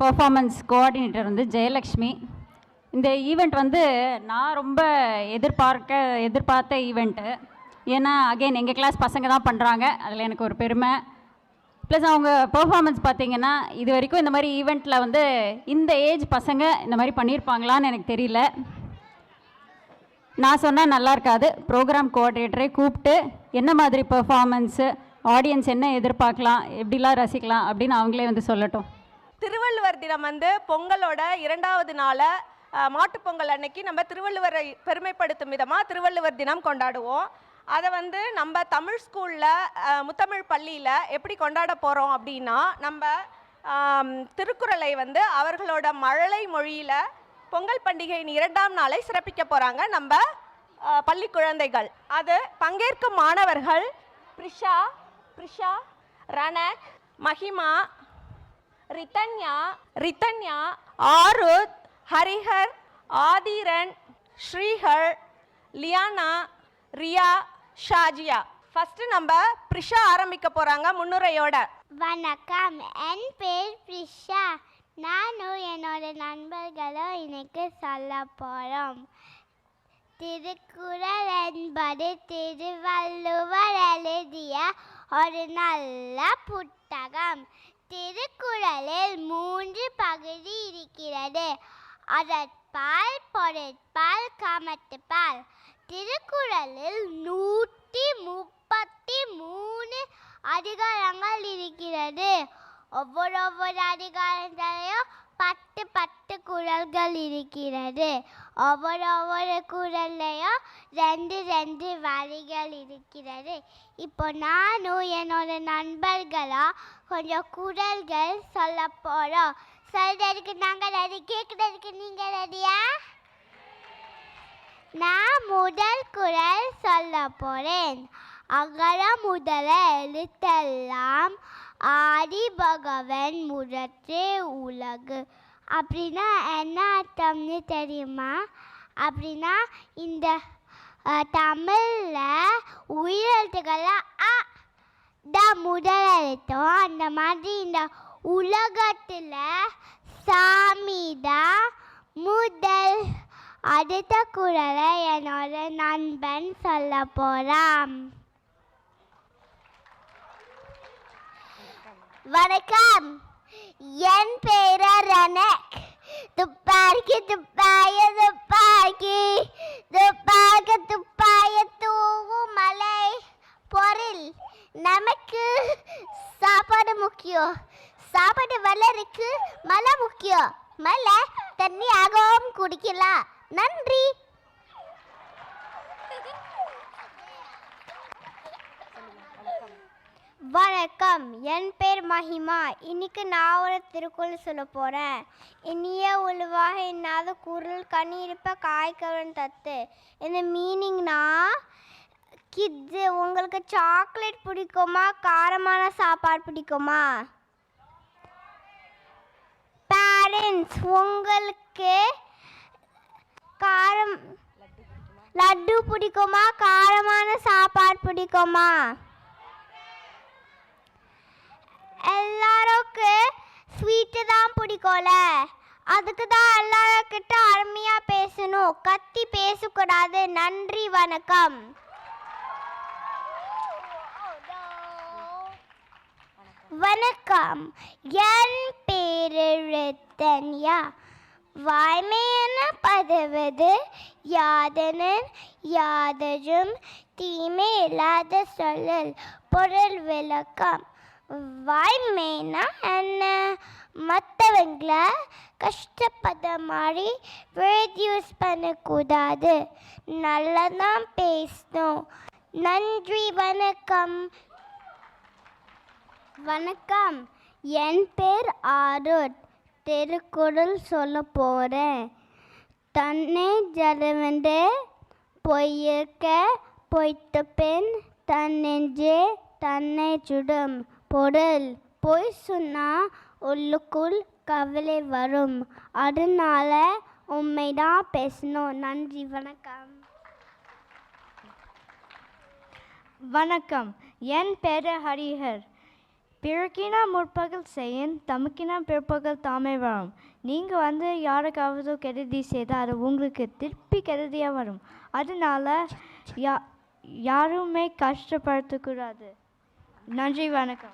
Performance coordinator வந்து ஜெயலக்ஷ்மி. இந்த event வந்து நான் ரொம்ப எதிர்பார்க்க எதிர்பார்த்த ஈவெண்ட்டு ஏன்னா அகைன் எங்கள் கிளாஸ் பசங்க தான் பண்ணுறாங்க அதில் எனக்கு ஒரு பெருமை. ப்ளஸ் அவங்க பெர்ஃபார்மன்ஸ் பார்த்தீங்கன்னா இது வரைக்கும் இந்த மாதிரி ஈவெண்ட்டில் வந்து இந்த ஏஜ் பசங்க இந்த மாதிரி பண்ணியிருப்பாங்களான்னு எனக்கு தெரியல. நான் சொன்னால் நல்லா இருக்காது. ப்ரோக்ராம் கோஆர்டினேட்டரை கூப்பிட்டு என்ன மாதிரி பெர்ஃபார்மன்ஸு ஆடியன்ஸ் என்ன எதிர்பார்க்கலாம்? எப்படிலாம் ரசிக்கலாம்? அப்படின்னு அவங்களே வந்து சொல்லட்டும். திருவள்ளுவர் தினம் வந்து பொங்கலோட இரண்டாவது நாளை மாட்டுப்பொங்கல் அன்னைக்கு நம்ம திருவள்ளுவரை பெருமைப்படுத்தும் விதமாக திருவள்ளுவர் தினம் கொண்டாடுவோம். அதை வந்து நம்ம தமிழ் ஸ்கூலில் முத்தமிழ் பள்ளியில் எப்படி கொண்டாட போகிறோம் அப்படின்னா நம்ம திருக்குறளை வந்து அவர்களோட மழலை மொழியில் பொங்கல் பண்டிகையின் இரண்டாம் நாளை சிறப்பிக்க போகிறாங்க நம்ம பள்ளி குழந்தைகள். அது பங்கேற்கும் மாணவர்கள் பிரிஷா பிரிஷா ரணக் மஹிமா ரிதன்யா ரிதன்யா ஆருத் ஹரிஹர் ஆதிரன் ஸ்ரீஹர் லியானா ரியா ஷாஜியா. ஃபர்ஸ்ட் நம்ம பிரிஷா ஆரம்பிக்க போறாங்க முன்னுரையோட. வணக்கம். என் பேர் பிரிஷா. நானும் என்னோட நண்பர்களும் இன்னைக்கு சொல்ல போகிறோம் திருக்குறள் என்பது திருவள்ளுவர் எழுதிய ஒரு நல்ல புத்தகம். திருக்குறளில் மூன்று பகுதி இருக்கிறது. அதற்பால் பொருட்பால் காமத்துப்பால். திருக்குறளில் நூற்றி முப்பத்தி மூணு அதிகாரங்கள் இருக்கிறது. ஒவ்வொரு ஒவ்வொரு அதிகாரங்களையும் பத்து பத்து குரல்கள் இருக்கிறது. ஒவ்வொரு ஒவ்வொரு குரல்லையும் ரெண்டு ரெண்டு வரிகள் இருக்கிறது. இப்போ நானும் என்னோட நண்பர்களாக கொஞ்சம் குறள்கள் சொல்ல போகிறோம் சொல்றதுக்கு நாங்கள் ரெடி கேட்குறதுக்கு நீங்கள் ரெடியா நான் முதல் குரல் சொல்ல போகிறேன் அகர முதல எழுத்தெல்லாம் ஆதி பகவன் முதற்றே உலகு. அப்படின்னா என்ன அர்த்தம்னு தெரியுமா? அப்படின்னா இந்த தமிழில் உயிரெழுத்துக்களை அ முதல் எழுத்தம். அந்த மாதிரி இந்த உலகத்தில் சாமி தான் முதல் அடுத்த குரலை என்னோட நண்பன் சொல்ல போகிறான் வணக்கம். என் பேர ரணக் துப்பாக்கி துப்பாய துப்பாக்கி. துப்பாக்க துப்பாய தூவும் மலை. பொருள் நமக்கு சாப்பாடு முக்கியம். சாப்பாடு வளருக்கு மழை முக்கியம். மழை தண்ணி ஆகவும் குடிக்கலாம். நன்றி. வணக்கம். என் பேர் மஹிமா இன்னைக்கு நான் ஒரு திருக்குறள் சொல்ல போகிறேன் இனிய உழுவாக இன்னாத குரல் கனி இருப்ப காய்க்கவன் தத்து. இந்த மீனிங்னா கிட்ஸு உங்களுக்கு சாக்லேட் பிடிக்குமா? காரமான சாப்பாடு பிடிக்குமா? பேரண்ட்ஸ் உங்களுக்கு காரம் லட்டு பிடிக்குமா? காரமான சாப்பாடு பிடிக்குமா? எல்லாருக்கு ஸ்வீட்டு தான் பிடிக்கும்ல. அதுக்கு தான் எல்லாருக்கிட்ட அருமையாக பேசணும். கத்தி பேசக்கூடாது. நன்றி வணக்கம். வணக்கம். என் பேரு ரித்தன்யா. வாய்மையென பதவது. யாதனன் யாதஜும் தீமை இல்லாத சொல்லல். பொருள் விளக்கம். வாய்மைனா என்ன? மற்றவங்கள கஷ்டப்பட மாதிரி வேர்ட் யூஸ் பண்ணக்கூடாது. நல்லதான் பேசணும். நன்றி வணக்கம். வணக்கம். என் பேர் ஆருட். திருக்குறள் சொல்ல போகிறேன் தன்னை ஜலவென்று பொய்யக்க பொய்த்த பெண் தன்னெஞ்சே தன்னை சுடும். பொருள் பொய் சொன்னால் உள்ளுக்குள் கவலை வரும். அதனால உண்மைதான் பேசணும் நன்றி. வணக்கம். வணக்கம். என் பேரு ஹரிஹர். பிறக்கினா முற்பகல் செய்யன் தமக்கினா பிற்பகல் தாமே வரும். நீங்கள் வந்து யாருக்காவது கெடுதி செய்தால் அது உங்களுக்கு திருப்பி கெடுதியாக வரும். அதனால யா யாருமே கஷ்டப்படுத்தக்கூடாது. நன்றி வணக்கம்.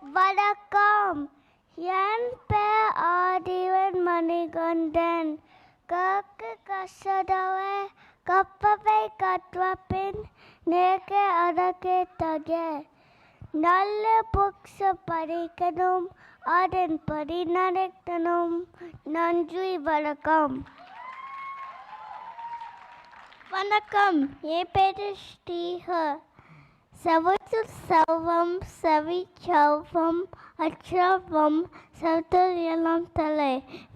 வணக்கம். என் பேர் ஆதிவன் மணிகண்டன். கக்கு கசடவே கப்பவை கற்வப்பின் நேக்க அதற்கு தக. நல்ல புக்ஸ் படிக்கணும் அதன்படி நடக்கணும். நன்றி வணக்கம். வணக்கம். என் பேர் ஸ்ரீஹர் சவத்து சவம் செவி சவம் அச்சவம் செவத்தில் எல்லாம் தலை.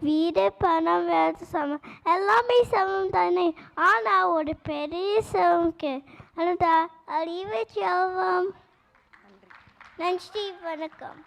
வீடு பணம் வேறு சமம் எல்லாமே சமம் தானே. ஆனால் ஒரு பெரிய செல்வம்க்கு அந்த அறிவு செல்வம் நன்றி வணக்கம்.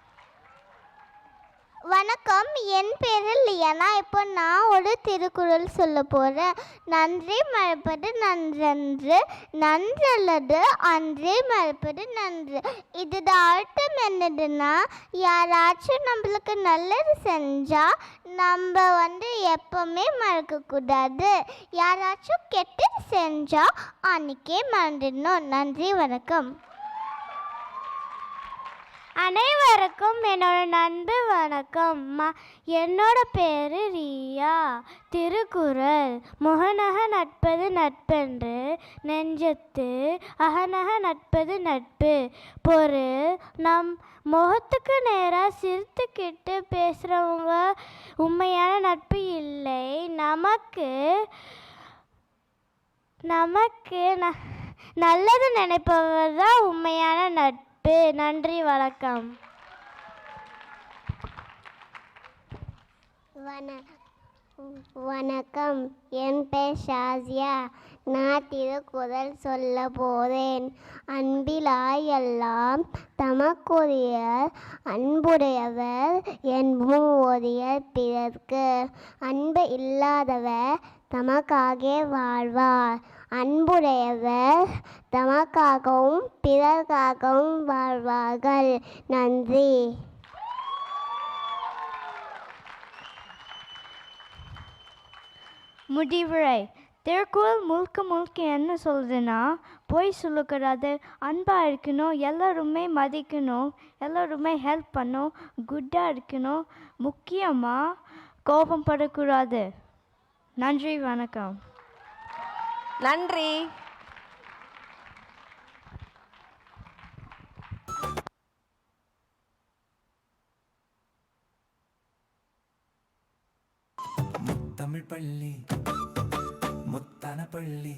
வணக்கம். என் பேரில் லியனா. இப்போ நான் ஒரு திருக்குறள் சொல்ல போகிறேன் நன்றி மறப்பது நன்றன்று நன்றல்லது அன்றே மறப்பது நன்று. இதோட அர்த்தம் என்னதுன்னா யாராச்சும் நம்மளுக்கு நல்லது செஞ்சால் நம்ம வந்து எப்பவுமே மறக்கக்கூடாது. யாராச்சும் கெட்டது செஞ்சால் அன்றைக்கே மறந்துடணும். நன்றி வணக்கம். அனைவருக்கும் என்னோட நண்பு வணக்கம். என்னோட பேர் ரியா. திருக்குறள் முகநக நட்பது நட்பென்று நெஞ்சத்து அகநக நட்பது நட்பு. பொருள் நம் முகத்துக்கு நேராக சிரித்துக்கிட்டு பேசுகிறவங்க உண்மையான நட்பு இல்லை. நமக்கு நமக்கு ந நல்லது நினைப்பவர் தான் உண்மையான நட்பு. நன்றி வணக்கம். வணக்கம். என் பேர் ஷாசியா நான் திருக்குறள் சொல்ல போறேன். அன்பிலாயெல்லாம் தமக்குரிய அன்புடையவர் என்பும் ஒரிய பிறர்க்கு. அன்பு இல்லாதவர் தமக்காக வாழ்வார். அன்புடையவர் தமக்காகவும் பிறர்காகவும் வாழ்வார்கள். நன்றி. முடிவுரை. திருக்குறள் முழுக்க முழுக்க என்ன சொல்லுதுன்னா பொய் சொல்லக்கூடாது அன்பாக இருக்கணும் எல்லோருமே மதிக்கணும் எல்லோருமே ஹெல்ப் பண்ணும் குட்டாக இருக்கணும். முக்கியமாக கோபம் படக்கூடாது. நன்றி வணக்கம். நன்றி. தமிழ் பள்ளி முத்தான பள்ளி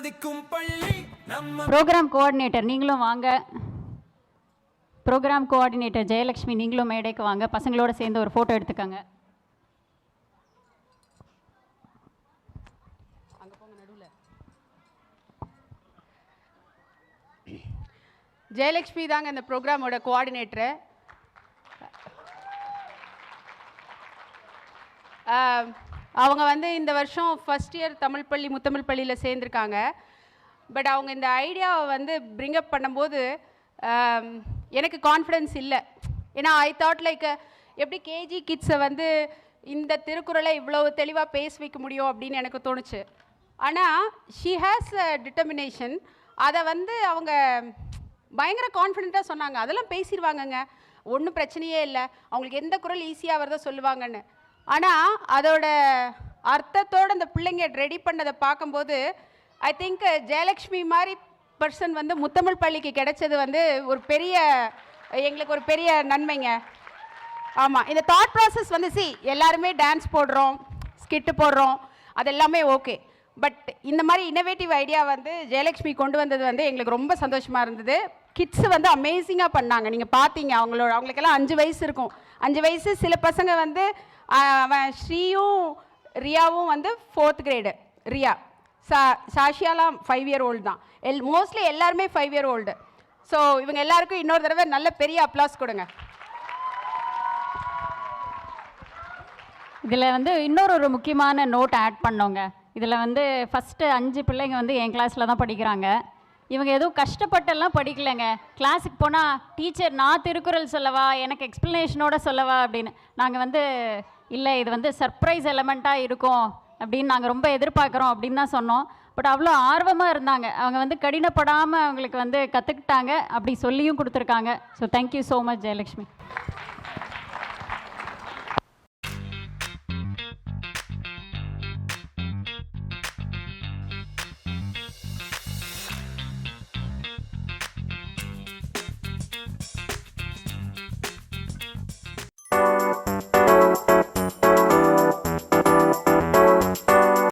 சாதிக்கும் பள்ளி நம்ம ப்ரோக்ராம் கோஆர்டினேட்டர் நீங்களும் வாங்க. ப்ரோக்ராம் கோஆர்டினேட்டர் ஜெயலக்ஷ்மி நீங்களும் மேடைக்கு வாங்க. பசங்களோட சேர்ந்து ஒரு ஃபோட்டோ எடுத்துக்கங்க. ஜெயலக்ஷ்மி தாங்க இந்த ப்ரோக்ராமோட கோஆர்டினேட்டரு அவங்க வந்து இந்த வருஷம் ஃபஸ்ட் இயர் தமிழ் பள்ளி முத்தமிழ் பள்ளியில் சேர்ந்துருக்காங்க. பட் அவங்க இந்த ஐடியாவை வந்து பிரிங்கப் பண்ணும்போது எனக்கு கான்ஃபிடென்ஸ் இல்லை. ஏன்னா ஐ தாட் லைக் எப்படி கேஜி கிட்ஸை வந்து இந்த திருக்குறளை இவ்வளோ தெளிவாக பேச வைக்க முடியும் அப்படின்னு எனக்கு தோணுச்சு. ஆனால் ஷி ஹேஸ் அ டிட்டர்மினேஷன் அதை வந்து அவங்க பயங்கர கான்ஃபிடென்ட்டாக சொன்னாங்க. அதெல்லாம் பேசிடுவாங்கங்க ஒன்றும் பிரச்சனையே இல்லை. அவங்களுக்கு எந்த குரல் ஈஸியாக வருதோ சொல்லுவாங்கன்னு. ஆனால் அதோட அர்த்தத்தோடு அந்த பிள்ளைங்க ரெடி பண்ணதை பார்க்கும்போது ஐ திங்க் ஜெயலக்ஷ்மி மாதிரி பர்சன் வந்து முத்தமிழ் பள்ளிக்கு கிடைச்சது வந்து ஒரு பெரிய எங்களுக்கு ஒரு பெரிய நன்மைங்க. ஆமாம் இந்த தாட் ப்ராசஸ் வந்து சி எல்லாருமே டான்ஸ் போடுறோம் ஸ்கிட்டு போடுறோம் அதெல்லாமே ஓகே பட் இந்த மாதிரி இன்னோவேட்டிவ் ஐடியா வந்து ஜெயலக்ஷ்மி கொண்டு வந்தது வந்து எங்களுக்கு ரொம்ப சந்தோஷமாக இருந்தது. கிட்ஸ் வந்து அமேசிங்காக பண்ணாங்க. நீங்கள் பார்த்தீங்க அவங்களோட அவங்களுக்கெல்லாம் அஞ்சு வயசு இருக்கும். அஞ்சு வயசு சில பசங்க வந்து அவன் ஸ்ரீயும் ரியாவும் வந்து ஃபோர்த் கிரேடு ரியா. சா சாஷியாலாம் ஃபைவ் இயர் ஓல்டு தான். எல் மோஸ்ட்லி எல்லாருமே ஃபைவ் இயர் ஓல்டு ஸோ இவங்க எல்லாருக்கும் இன்னொரு தடவை நல்ல பெரிய அப்ளாஸ் கொடுங்க. இதில் வந்து இன்னொரு ஒரு முக்கியமான நோட் ஆட் பண்ணோங்க. இதில் வந்து ஃபஸ்ட்டு அஞ்சு பிள்ளைங்க வந்து என் கிளாஸில் தான் படிக்கிறாங்க. இவங்க எதுவும் கஷ்டப்பட்டெல்லாம் படிக்கலைங்க. கிளாஸுக்கு போனால் டீச்சர் நான் திருக்குறள் சொல்லவா? எனக்கு எக்ஸ்ப்ளனேஷனோட சொல்லவா? அப்படின்னு. நாங்கள் வந்து இல்லை இது வந்து சர்ப்ரைஸ் எலமெண்ட்டாக இருக்கும் அப்படின்னு நாங்கள் ரொம்ப எதிர்பார்க்குறோம் அப்படின்னு தான் சொன்னோம். பட் அவ்வளோ ஆர்வமாக இருந்தாங்க. அவங்க வந்து கடினப்படாமல் அவங்களுக்கு வந்து கற்றுக்கிட்டாங்க அப்படி சொல்லியும் கொடுத்துருக்காங்க. So thank you so much Jayalakshmi